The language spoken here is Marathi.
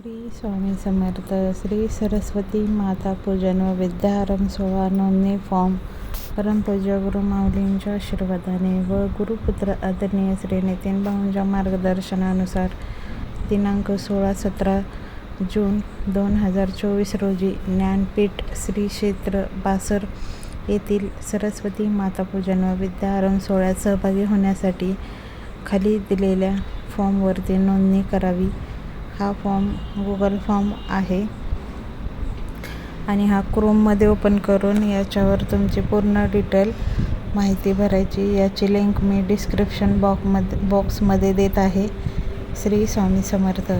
श्री स्वामी समर्थ श्री सरस्वती माता पूजन व विद्यारंभ सोहळा नोंदणी फॉर्म परमपूज्य गुरुमाऊलींच्या आशीर्वादाने व गुरुपुत्र आदरणीय श्री नितीन भाऊंच्या मार्गदर्शनानुसार दिनांक सोळा सतरा जून दोन हजार चोवीस रोजी ज्ञानपीठ श्री क्षेत्र बासर येथील सरस्वती माता पूजन व विद्यारंभ सोहळ्यात सहभागी होण्यासाठी खाली दिलेल्या फॉर्मवरती नोंदणी करावी. हा फॉर्म गुगल फॉर्म आहे. आणि हा क्रोममध्ये ओपन करून याच्यावर तुमची पूर्ण डिटेल माहिती भरायची. याची लिंक मी डिस्क्रिप्शन बॉक्समध्ये बॉक्समध्ये देत आहे. श्री स्वामी समर्थ.